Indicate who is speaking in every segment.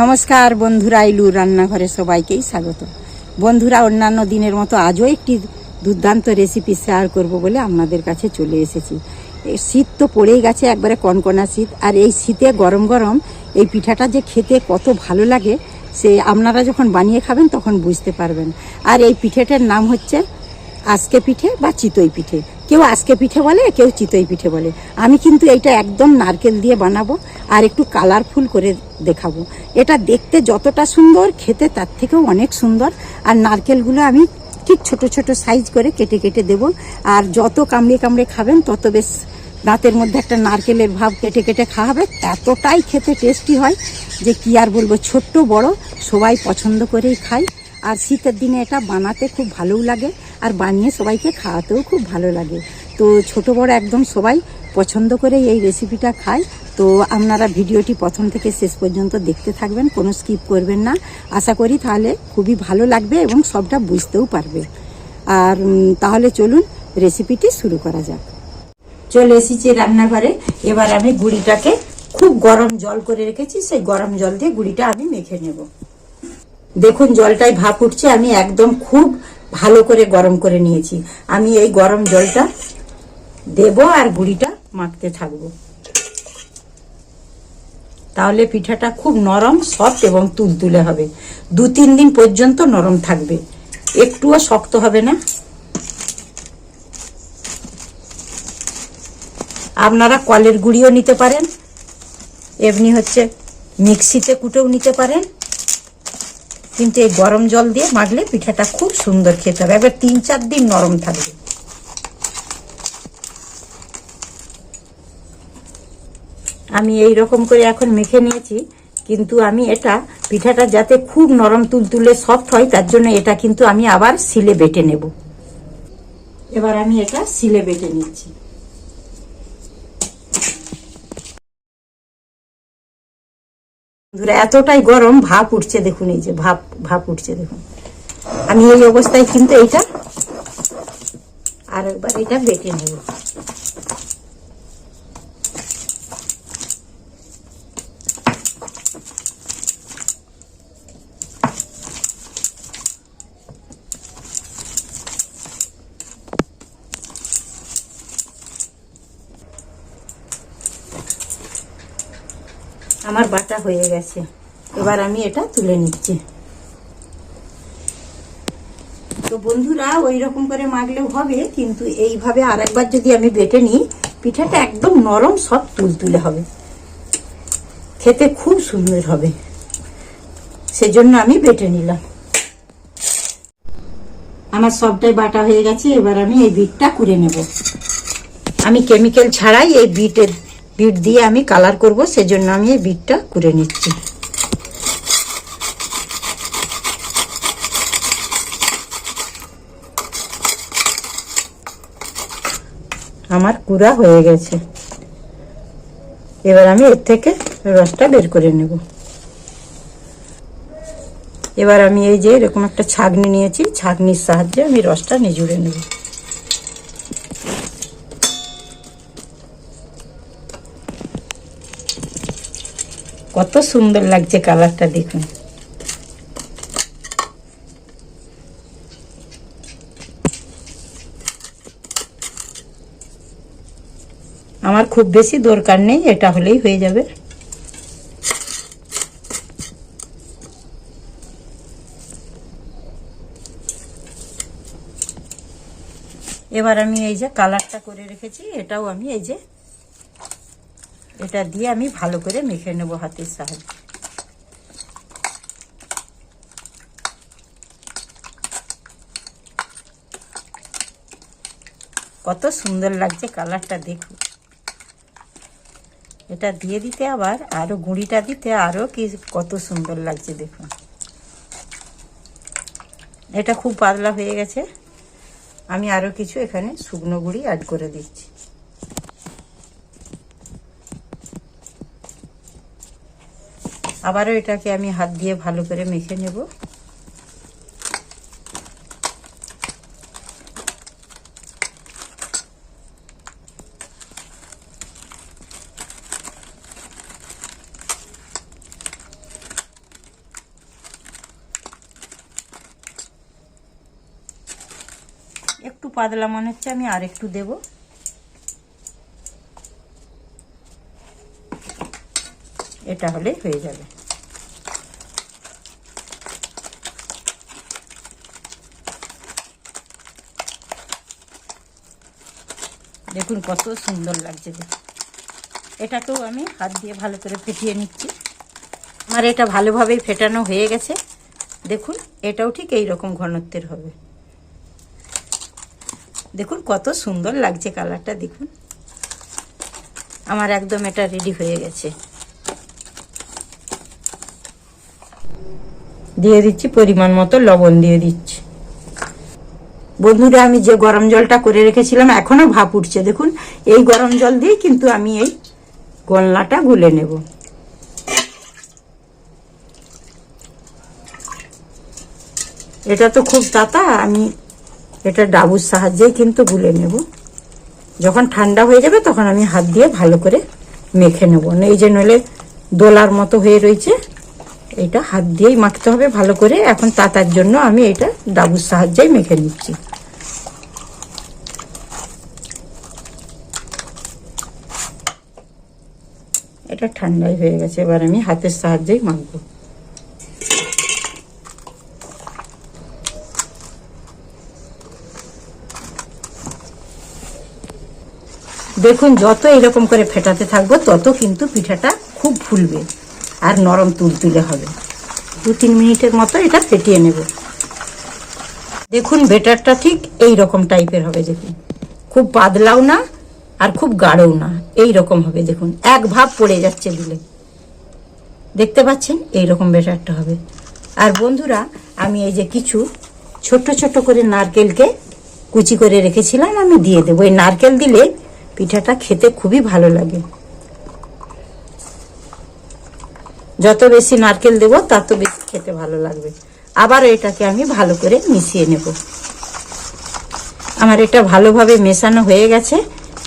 Speaker 1: নমস্কার বন্ধুরা ইলু রান্নাঘরে সবাইকেই স্বাগত। বন্ধুরা, অন্যান্য দিনের মতো আজও একটি দুর্দান্ত রেসিপি শেয়ার করব বলে আপনাদের কাছে চলে এসেছি। শীত তো পড়েই গেছে, একবারে কনকনা শীত। আর এই শীতে গরম গরম এই পিঠাটা যে খেতে কত ভালো লাগে, সে আপনারা যখন বানিয়ে খাবেন তখন বুঝতে পারবেন। আর এই পিঠেটার নাম হচ্ছে আজকে পিঠে বা চিতই পিঠে। কেউ আজকে পিঠে বলে, কেউ চিতই পিঠে বলে। আমি কিন্তু এইটা একদম নারকেল দিয়ে বানাবো। আর একটু কালারফুল করে দেখাবো। এটা দেখতে যতটা সুন্দর, খেতে তার থেকেও অনেক সুন্দর। আর নারকেলগুলো আমি ঠিক ছোট ছোট সাইজ করে কেটে কেটে দেব। আর যত কামড়ে কামড়ে খাবেন, তত বেশ দাঁতের মধ্যে একটা নারকেলের ভাব কেটে কেটে খাওয়াবে। এতটাই খেতে টেস্টি হয় যে কি আর বলব, ছোট্ট বড় সবাই পছন্দ করেই খায়। আর শীতের দিনে এটা বানাতে খুব ভালোও লাগে, আর বানিয়ে সবাইকে খাওয়াতেও খুব ভালো লাগে। তো ছোট বড় একদম সবাই পছন্দ করে এই রেসিপিটা খায়। তো আপনারা ভিডিওটি প্রথম থেকে শেষ পর্যন্ত দেখতে থাকবেন, কোনো স্কিপ করবেন না। আশা করি তাহলে খুবই ভালো লাগবে এবং সবটা বুঝতেও পারবে। আর তাহলে চলুন রেসিপিটি শুরু করা যাক। চলে এসেছি রান্নাঘরে। এবার আমি গুড়িটাকে খুব গরম জল করে রেখেছি, সেই গরম জল দিয়ে গুড়িটা আমি মেখে নেব। দেখুন জলটাই ভাপ উঠছে, আমি একদম খুব ভালো করে গরম করে নিয়েছি। আমি এই গরম জলটা দেব আর গুড়িটা মাখতে থাকব। তাহলে পিঠাটা খুব নরম সফট এবং তুলতুলে হবে। দু তিন দিন পর্যন্ত নরম থাকবে। একটুও শক্ত হবে না। আপনারা কলের গুঁড়িও নিতে পারেন। এমনি হচ্ছে মিক্সিতে কুটেও নিতে পারেন। কিন্তু এই গরম জল দিয়ে মাখলে পিঠাটা খুব সুন্দর খেতে হবে। এবার তিন চার দিন নরম থাকবে। আমি এই রকম করে এখন মেখে নিয়েছি, কিন্তু আমি এটা পিঠাটা যাতে খুব নরম তুলতুলে সফট হয়, তার জন্য এটা কিন্তু আমি আবার সিলে বেটে নেব। এবার আমি এটা সিলে বেটে নিচ্ছি। এতটাই গরম, ভাপ উঠছে দেখুন, এই যে ভাপ ভাপ উঠছে দেখুন। আমি এই অবস্থায় কিন্তু এইটা আর একবার এটা বেটে নেব। আমার বাটা হয়ে গেছে। এবার আমি এটা তুলে নিচ্ছি। তো বন্ধুরা ওই রকম করে মাগলেও হবে, কিন্তু এইভাবে আরেকবার যদি আমি বেটে নিই, পিঠাটা একদম নরম সব তুলতুলে হবে। খেতে খুব সুন্দর হবে। সেজন্য আমি বেটে নিলাম। আমার সবটাই বাটা হয়ে গেছে, এবার আমি এই বিটটা করে নেব। আমি কেমিক্যাল ছাড়াই এই বিটের বিট দিয়ে আমি কালার করব, সেজন্য আমি এই বিটটা করে নিচ্ছি। আমার কুড়া হয়ে গেছে। এবার আমি এর থেকে রসটা বের করে নেব। এবার আমি এই যে এরকম একটা ছাগনি নিয়েছি, ছাগনির সাহায্যে আমি রসটা নিজুড়ে নেব। কত সুন্দর লাগছে কালারটা দেখুন। আমার খুব বেশি দরকার নেই, এটা হলেই হয়ে যাবে। এবার আমি এই যে কালারটা করে রেখেছি, এটাও আমি এই যে এটা দিয়ে আমি ভালো করে মেখে নেব হাতের সাহায্যে। কত সুন্দর লাগছে কালারটা দেখুন। এটা দিয়ে দিতে আবার আরও গুঁড়িটা দিতে আরও কি কত সুন্দর লাগছে দেখুন। এটা খুব পাতলা হয়ে গেছে। আমি আরও কিছু এখানে শুকনো গুঁড়ি অ্যাড করে দিচ্ছি। আবারও এটাকে আমি হাত দিয়ে ভালো করে মেখে নেব। একটু পাতলা মনে হচ্ছে, আমি আর একটু দেবো। এটা হলেই হয়ে যাবে। দেখুন কত সুন্দর লাগছে এটাকেও আমি হাত দিয়ে ভালো করে ফেটিয়ে নিচ্ছি। আমার এটা ভালোভাবেই ফেটানো হয়ে গেছে। দেখুন, এটাও ঠিক এই রকম ঘনত্বের হবে। দেখুন, কত সুন্দর লাগছে কালারটা, দেখুন। আমার একদম এটা রেডি হয়ে গেছে। দিয়ে দিচ্ছি, পরিমাণ মতো লবণ দিয়ে দিচ্ছি। বন্ধুরা, আমি যে গরম জলটা করে রেখেছিলাম, এখনও ভাপ উঠছে। দেখুন, এই গরম জল দিয়ে কিন্তু আমি এই গলনাটা গুলে নেব। এটা তো খুব তাতা, আমি এটা ডাবুর সাহায্যেই কিন্তু গুলে নেব। যখন ঠান্ডা হয়ে যাবে, তখন আমি হাত দিয়ে ভালো করে মেখে নেব। এই যে নইলে দোলার মতো হয়ে রয়েছে এটা হাত দিয়েই মাখতে হবে ভালো করে। এখন তাতার জন্য আমি এটা ডাবুর সাহায্যেই মেখে নিচ্ছি। এটা ঠান্ডাই হয়ে গেছে, এবার আমি হাতের সাহায্যেই মাখবো। দেখুন, যত এরকম করে ফেটাতে থাকব, তত কিন্তু পিঠাটা খুব ফুলবে। আর নরম তুলতুলে হবে। দু তিন মিনিটের মতো এটা ফেটিয়ে নেব। দেখুন বেটারটা ঠিক এই রকম টাইপের হবে দেখুন। খুব পাতলাও না আর খুব গাঢ়ও না, এই রকম হবে দেখুন। এক ভাব পড়ে যাচ্ছে দিলে দেখতে পাচ্ছেন? এই রকম বেটারটা হবে। আর বন্ধুরা, আমি এই যে কিছু ছোট ছোট করে নারকেলকে কুচি করে রেখেছিলাম, আমি দিয়ে দেবো। এই নারকেল দিলে পিঠাটা খেতে খুবই ভালো লাগে। যত বেশি নারকেল দেবো, তত বেশি খেতে ভালো লাগবে। আবার এটাকে আমি ভালো করে মিশিয়ে নেব। আমার এটা ভালোভাবে মেশানো হয়ে গেছে।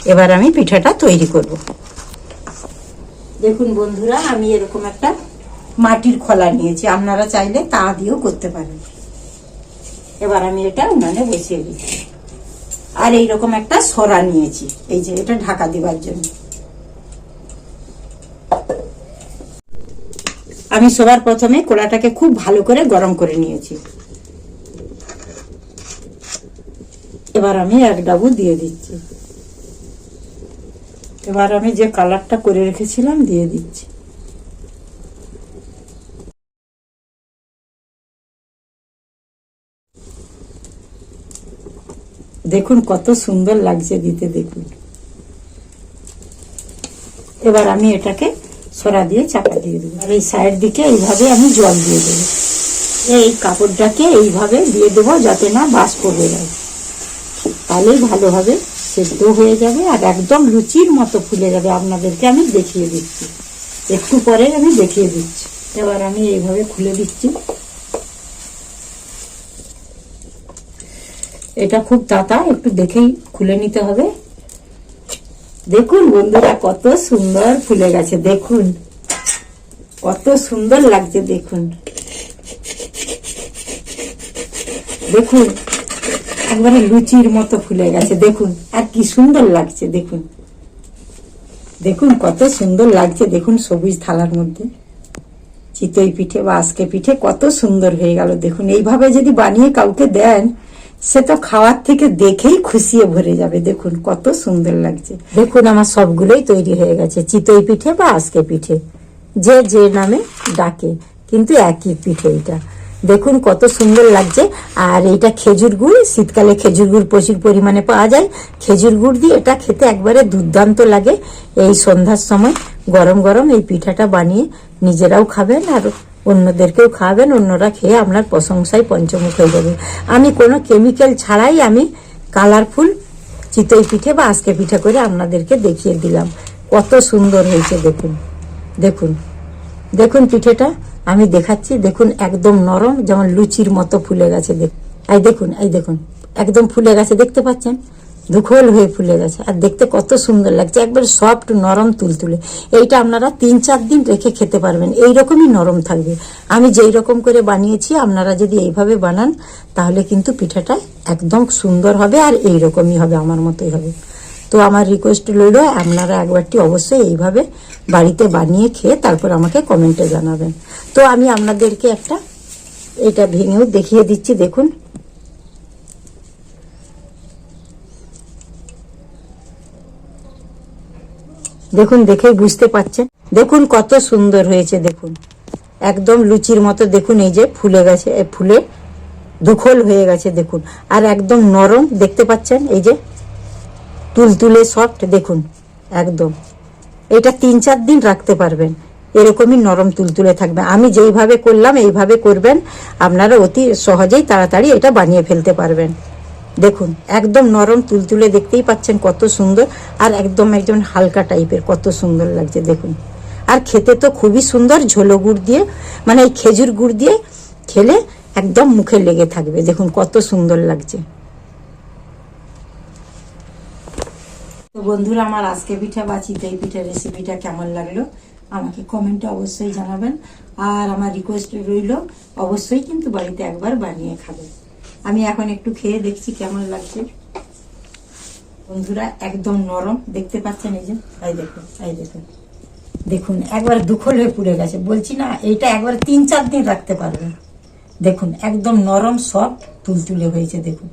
Speaker 1: এবার আমি পিঠাটা তৈরি করব। দেখুন বন্ধুরা, আমি এরকম একটা মাটির খোলা নিয়েছি। আপনারা চাইলে তা দিয়েও করতে পারেন। এবার আমি এটা উনানে বসিয়ে দিচ্ছি। আর এইরকম একটা সরা নিয়েছি। এই যে, এটা ঢাকা দেওয়ার জন্য। আমি সবার প্রথমে কোড়াটাকে খুব ভালো করে গরম করে নিয়েছি। এবার আমি এক ডাবু দিয়ে দিচ্ছি। এবার আমি যে কালারটা করে রেখেছিলাম দিয়ে দিচ্ছি। দেখুন কত সুন্দর লাগছে দিতে, দেখুন। এবার আমি এটাকে সরা দিয়ে চাপা দিয়ে দেবো। আর এই সাইড দিকে এইভাবে আমি জল দিয়ে দেবো। এই কাপড়টাকে এইভাবে দিয়ে দেবো যাতে না বাস পড়বে যায়। তাহলেই ভালোভাবে সেদ্ধ হয়ে যাবে আর একদম লুচির মতো ফুলে যাবে। আপনাদেরকে আমি দেখিয়ে দিচ্ছি। একটু পরে আমি দেখিয়ে দিচ্ছি। এবার আমি এইভাবে খুলে দিচ্ছি। এটা খুব তাতা একটু দেখেই খুলে নিতে হবে। দেখুন বন্ধুরা, কত সুন্দর ফুলে গেছে, দেখুন। কত সুন্দর লাগছে, দেখুন। দেখুন, একবারে লুচির মতো ফুলে গেছে, দেখুন। আর কি সুন্দর লাগছে, দেখুন। দেখুন, কত সুন্দর লাগছে, দেখুন সবুজ থালার মধ্যে। চিতই পিঠে বা আজকে পিঠে কত সুন্দর হয়ে গেল, দেখুন। এইভাবে যদি বানিয়ে কাউকে দেন সে তো খাওয়ার থেকে দেখেই খুশিয়ে ভরে যাবে। দেখুন, কত সুন্দর লাগছে। দেখুন, আমার সবগুলোই তৈরি হয়ে গেছে। চিতই পিঠে বা আজকে পিঠে। যে যে নামে ডাকে, কিন্তু একই পিঠে এটা। দেখুন, কত সুন্দর লাগছে। আর এইটা খেজুর গুড়। শীতকালে খেজুর গুড় প্রচুর পরিমাণে পাওয়া যায়। খেজুর গুড় দিয়ে এটা খেতে একবারে দুর্দান্ত লাগে। এই সন্ধ্যার সময় গরম গরম এই পিঠাটা বানিয়ে নিজেরাও খাবেন। আর অন্যদেরকেও খাওয়াবেন, অন্যরা খেয়ে আপনার প্রশংসায় পঞ্চমুখ হয়ে যাবে। আমি কোনো কেমিক্যাল ছাড়াই আমি কালারফুল চিতই পিঠে বা আজকে পিঠে করে আপনাদেরকে দেখিয়ে দিলাম। কত সুন্দর হয়েছে, দেখুন। দেখুন। দেখুন পিঠেটা, আমি দেখাচ্ছি, দেখুন একদম নরম, যেমন লুচির মতো ফুলে গেছে দেখুন এই দেখুন এই দেখুন, একদম ফুলে গেছে, দেখতে পাচ্ছেন? দুখোল হয়ে ফুলে গেছে। আর দেখতে কত সুন্দর লাগছে। একবার সফট নরম তুলতুলে। এইটা আপনারা তিন চার দিন রেখে খেতে পারবেন। এই রকমই নরম থাকবে। আমি যেই রকম করে বানিয়েছি, আপনারা যদি এইভাবে বানান, তাহলে কিন্তু পিঠাটা একদম সুন্দর হবে আর এই রকমই হবে, আমার মতোই হবে। তো আমার রিকোয়েস্ট রইল, আপনারা একবারটি অবশ্যই এইভাবে বাড়িতে বানিয়ে খেয়ে তারপর আমাকে কমেন্টে জানাবেন। তো আমি আপনাদেরকে একটা, এটা ভেঙেও দেখিয়ে দিচ্ছি, দেখুন। দেখুন, দেখেই বুঝতে পাচ্ছেন? দেখুন, কত সুন্দর হয়েছে, দেখুন। একদম লুচির মতো, দেখুন, এই যে ফুলে গেছে ফুলে দুখোল হয়ে গেছে, দেখুন। আর একদম নরম, দেখতে পাচ্ছেন? এই যে তুলতুলে সফট, দেখুন, একদম। এটা তিন, চার দিন রাখতে পারবেন। এরকমই নরম তুলতুলে থাকবে। আমি যেইভাবে করলাম, এইভাবে করবেন। আপনারা অতি সহজেই তাড়াতাড়ি এটা বানিয়ে ফেলতে পারবেন। দেখুন, একদম নরম তুলতুলে দেখতেই পাচ্ছেন কত সুন্দর, আর একদম একদম হালকা টাইপের, কত সুন্দর লাগছে, দেখুন। আর খেতে তো খুবই সুন্দর ঝোলো গুড় দিয়ে মানে এই খেজুর গুড় দিয়ে খেলে একদম মুখে লেগে থাকবে, দেখুন কত সুন্দর লাগছে। তো বন্ধুরা, আমার আজকে পিঠা বা চিতই পিঠা রেসিপিটা কেমন লাগল, আমাকে কমেন্টে অবশ্যই জানাবেন, আর আমার রিকোয়েস্ট রইল, অবশ্যই কিন্তু বাড়িতে একবার বানিয়ে খাবেন। আমি এখন একটু খেয়ে দেখছি কেমন লাগছে। বন্ধুরা, একদম নরম। দেখতে পাচ্ছেন এই যে, এই দেখুন এই দেখুন। দেখুন, একবার দুখল হয়ে পুড়ে গেছে। বলছি না, এইটা একবার তিন চার দিন রাখতে পারবেন দেখুন, একদম নরম, সফট, তুলতুলে হয়েছে, দেখুন।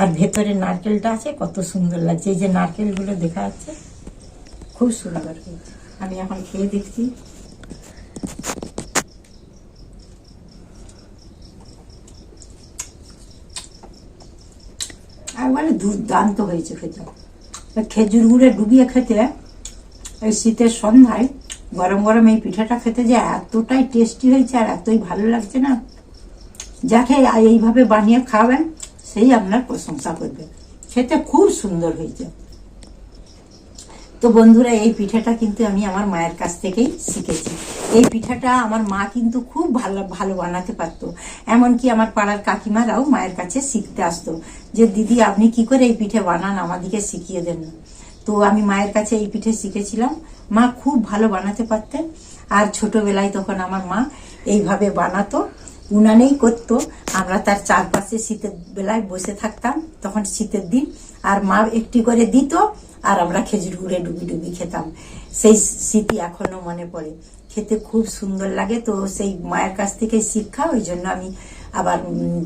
Speaker 1: আর ভেতরে নারকেলটা আছে, কত সুন্দর লাগছে। এই যে নারকেলগুলো দেখা যাচ্ছে, খুব সুন্দর আমি এখন খেয়ে দেখছি। একবারে দুর্দান্ত হয়েছে খেতে। খেজুর গুড়ে ডুবিয়ে খেতে এই শীতের সন্ধ্যায় গরম গরম এই পিঠাটা খেতে যে এতটাই টেস্টি হয়েছে আর এতই ভালো লাগছে না। যাকে এইভাবে বানিয়ে খাবেন, সেই আপনার প্রশংসা করবে। খেতে খুব সুন্দর হয়েছে। তো বন্ধুরা, এই পিঠাটা কিন্তু আমি আমার মায়ের কাছ থেকেই শিখেছি। এই পিঠাটা আমার মা কিন্তু খুব ভালো ভালো বানাতে পারতো। এমনকি আমার পাড়ার কাকিমারাও মায়ের কাছে শিখতে আসতো যে, দিদি, আপনি কি করে এই পিঠে বানান? আমাদেরকে শিখিয়ে দেন। না তো আমি মায়ের কাছে এই পিঠে শিখেছিলাম। মা খুব ভালো বানাতে পারতেন। আর ছোটবেলায় তখন আমার মা এইভাবে বানাতো। উনানেই করতো। আমরা তার চারপাশে শীতের বেলায় বসে থাকতাম। তখন শীতের দিন আর মা একটি করে দিত আর আমরা খেজুর গুড়ে ডুবি ডুবি খেতাম। সেই স্মৃতি এখনও মনে পড়ে। খেতে খুব সুন্দর লাগে তো সেই মায়ের কাছ থেকে শিক্ষা, ওই জন্য আমি আবার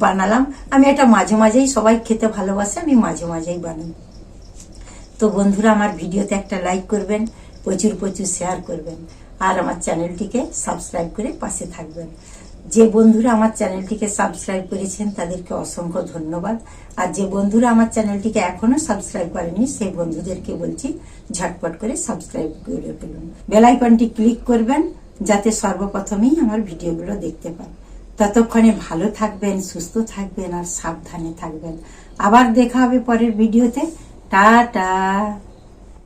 Speaker 1: বানালাম। আমি এটা মাঝে মাঝেই সবাই খেতে ভালোবাসে, আমি মাঝে মাঝেই বানাই। তো বন্ধুরা, আমার ভিডিওতে একটা লাইক করবেন, প্রচুর প্রচুর শেয়ার করবেন। আর আমার চ্যানেলটিকে সাবস্ক্রাইব করে পাশে থাকবেন। যে বন্ধুরা আমার চ্যানেলটিকে সাবস্ক্রাইব করেছেন, তাদেরকে অসংখ্য ধন্যবাদ। আর যে বন্ধুরা আমার চ্যানেলটিকে এখনও সাবস্ক্রাইব করেনি, সেই বন্ধুদেরকে বলছি, ঝটপট করে সাবস্ক্রাইব করে ফেলুন। বেল আইকনটি ক্লিক করবেন, যাতে সর্বপ্রথমেই আমার ভিডিওগুলো দেখতে পান। ততক্ষণে ভালো থাকবেন, সুস্থ থাকবেন, আর সাবধানে থাকবেন। আবার দেখা হবে পরের ভিডিওতে। টাটা!